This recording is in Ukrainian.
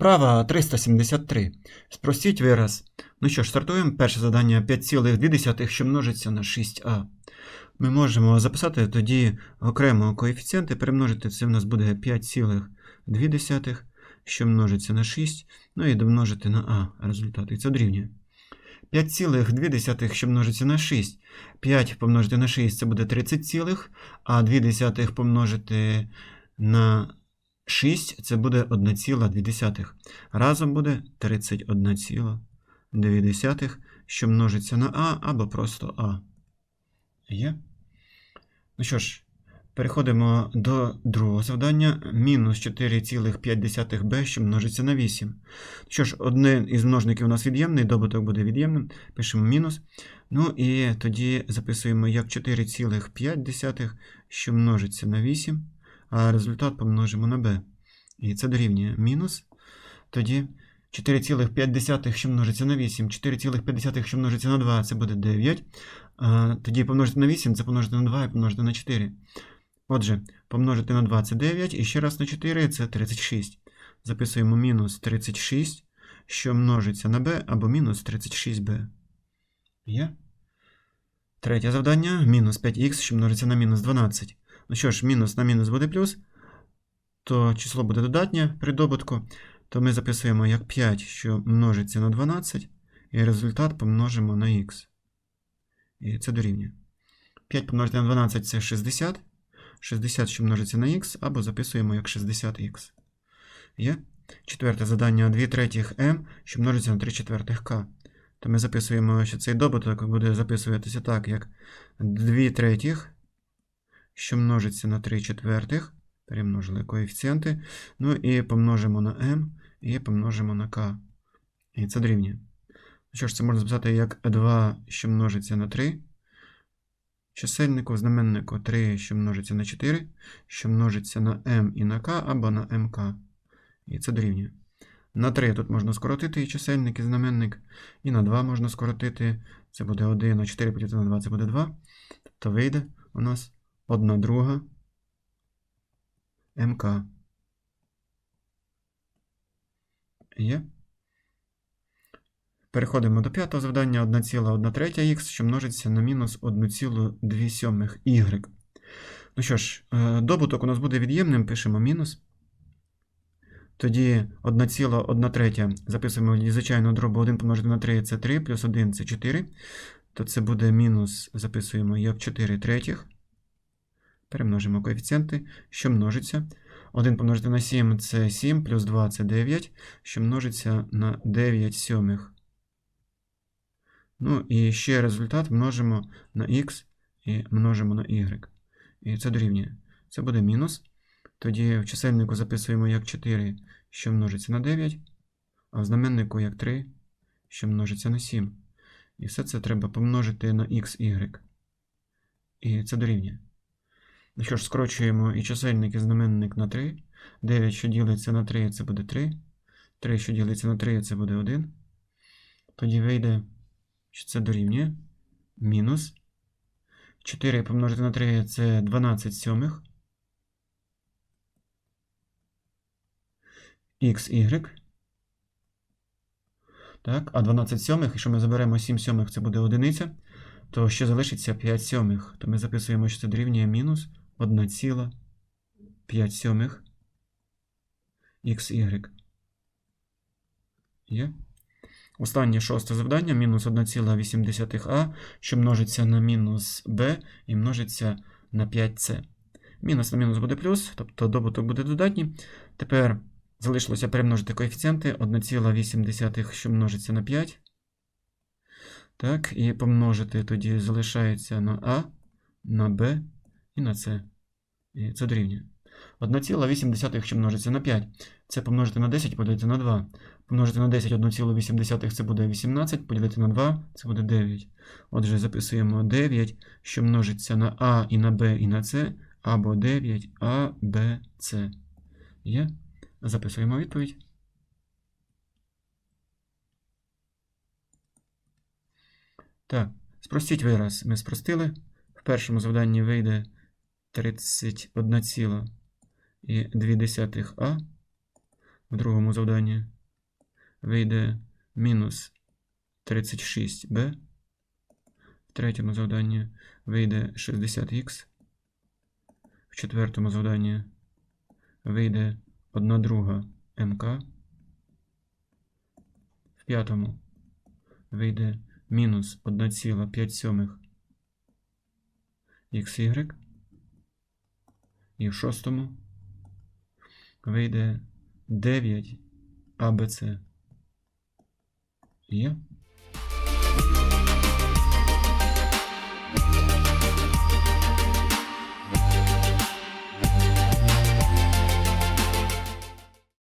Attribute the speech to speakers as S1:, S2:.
S1: Вправа 373. Спростіть вираз. Ну що ж, стартуємо. Перше завдання 5,2, що множиться на 6а. Ми можемо записати тоді окремо коефіцієнти, перемножити це в нас буде 5,2, що множиться на 6, ну і домножити на а результат. Це дорівнює. 5,2, що множиться на 6. 5 помножити на 6 це буде 30, цілих, а 2 помножити на 6 це буде 1,2. Разом буде 31,2, що множиться на А або просто А. Є? Ну що ж, переходимо до другого завдання. Мінус 4,5b, що множиться на 8. Що ж, один із множників у нас від'ємний, добуток буде від'ємним. Пишемо мінус. Ну і тоді записуємо як 4,5, що множиться на 8, а результат помножимо на b. І це дорівнює мінус. Тоді 4,5, що множиться на 8, 4,5, що множиться на 2, це буде 9. Тоді помножити на 8, це помножити на 2 і помножити на 4. Отже, помножити на 2 це 9, і ще раз на 4 це 36. Записуємо мінус 36, що множиться на b, або мінус 36b. Є? Третє завдання. Мінус 5х, що множиться на мінус 12. Ну що ж, мінус на мінус буде плюс, то число буде додатнє при добутку. То ми записуємо як 5, що множиться на 12, і результат помножимо на х. І це дорівнює. 5 помножити на 12 це 60. 60, що множиться на х, або записуємо як 60х. Є? Четверте завдання 2 третіх m, що множиться на 3 четвертих k. То ми записуємо, що цей добуток буде записуватися так, як 2 третіх, що множиться на 3 четвертих. Перемножили коефіцієнти. Ну і помножимо на m, і помножимо на k. І це дорівнює. Що ж, це можна записати як 2, що множиться на 3. Чисельнику, знаменнику 3, що множиться на 4, що множиться на m і на k, або на mk. І це дорівнює. На 3 тут можна скоротити і чисельник, і знаменник. І на 2 можна скоротити. Це буде 1, на 4 поділити на 2, це буде 2. Тобто вийде у нас 1 друга МК. Є. Переходимо до п'ятого завдання 1,1 третя х, що множиться на мінус 1,2 y. Ну що ж, е, добуток у нас буде від'ємним, пишемо мінус. Тоді 1,1 третя записуємо звичайну дробу 1 помножити на 3 це 3, плюс 1 це 4. То це буде мінус, записуємо як 4 третіх. Перемножимо коефіцієнти, що множиться. 1 помножити на 7 це 7, плюс 2 це 9, що множиться на 9 сьомих. Ну і ще результат множимо на х і множимо на y. І це дорівнює. Це буде мінус. Тоді в чисельнику записуємо як 4, що множиться на 9, а в знаменнику як 3, що множиться на 7. І все це треба помножити на x, y. І це дорівнює. Ну що ж, скорочуємо і чисельник, і знаменник на 3. 9, що ділиться на 3, це буде 3. 3, що ділиться на 3, це буде 1. Тоді вийде, що це дорівнює. Мінус. 4 помножити на 3 це 12 сьомих. XY. Так, а 12 сьомих, якщо ми заберемо 7 сьомих, це буде одиниця, то ще залишиться 5 сьомих. То ми записуємо, що це дорівнює мінус 1,5 сьомих XY. Є? Останнє шосте завдання мінус 1,8а, що множиться на мінус b і множиться на 5c. Мінус на мінус буде плюс, тобто добуток буде додатній. Тепер залишилося перемножити коефіцієнти 1,8, що множиться на 5. Так, і помножити тоді залишається на а, на b і на c. Це дорівнює. 1,8, що множиться на 5. Це помножити на 10, поділити на 2. Помножити на 10 1,8 це буде 18, поділити на 2 це буде 9. Отже, записуємо 9, що множиться на А і на Б і на С, або 9 А, Б, С. Є? Записуємо відповідь. Так, спростіть вираз. Ми спростили. В першому завданні вийде 31,2А. В другому завданні вийде мінус 36b. В третьому завданні вийде 60х. В четвертому завданні вийде 1 друга МК. В п'ятому вийде мінус 1,5 сьомих XY. І в шостому вийде 9 АБЦ. Є?